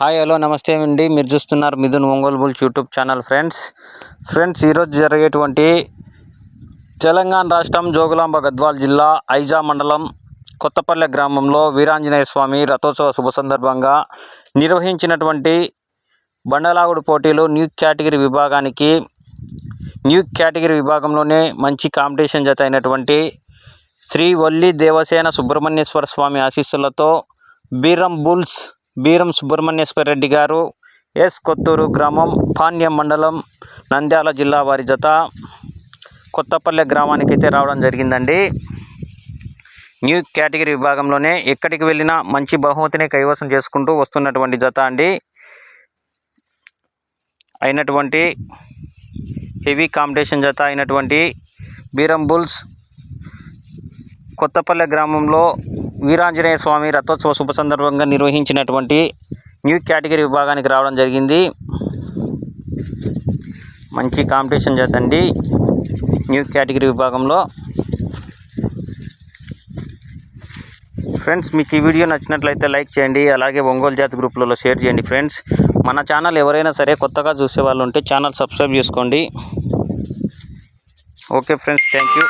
Hi hello నమస్తే అండి. మీరు చూస్తున్నారు Mithun Ongole bulls YouTube channel friends. Friends ఈరోజు జరిగేటువంటి తెలంగాణ రాష్ట్రం జోగులాంబ గద్వాల్ జిల్లా ఐజా మండలం కొత్తపల్లె గ్రామంలో వీరాంజనేయ స్వామి రథోత్సవ శుభ సందర్భంగా నిర్వహించినటువంటి బండలాగుడు పోటీలు న్యూ కేటగిరీ విభాగానికి న్యూ కేటగిరీ విభాగంలోనే మంచి కాంపిటీషన్ జత అయినటువంటి శ్రీ వల్లి దేవసేన సుబ్రహ్మణ్యేశ్వర స్వామి ఆశీస్సులతో బీరం బుల్స్ బీరం సుబ్రహ్మణ్యేశ్వర రెడ్డి గారు ఎస్ కొత్తూరు గ్రామం పాణ్యం మండలం నంద్యాల జిల్లా వారి జత కొత్తపల్లె గ్రామానికి అయితే రావడం జరిగిందండి. న్యూ కేటగిరీ విభాగంలోనే ఎక్కడికి వెళ్ళినా మంచి బహుమతిని కైవసం చేసుకుంటూ వస్తున్నటువంటి జత అండి. అయినటువంటి హెవీ కాంపిటీషన్ జత అయినటువంటి బీరం బుల్స్ కొత్తపల్లె గ్రామంలో వీరాంజనేయ స్వామి రథోత్సవ శుభ సందర్భంగా నిర్వహించినటువంటి న్యూ కేటగిరీ విభాగానికి రావడం జరిగింది. మంచి కాంపిటీషన్ చేద్దండి న్యూ కేటగిరీ విభాగంలో. ఫ్రెండ్స్ మీకు ఈ వీడియో నచ్చినట్లయితే లైక్ చేయండి అలాగే ఒంగోలు జాతి గ్రూపులలో షేర్ చేయండి ఫ్రెండ్స్. మన ఛానల్ ఎవరైనా సరే కొత్తగా చూసే వాళ్ళు ఉంటే ఛానల్ సబ్స్క్రైబ్ చేసుకోండి. Okay friends thank you.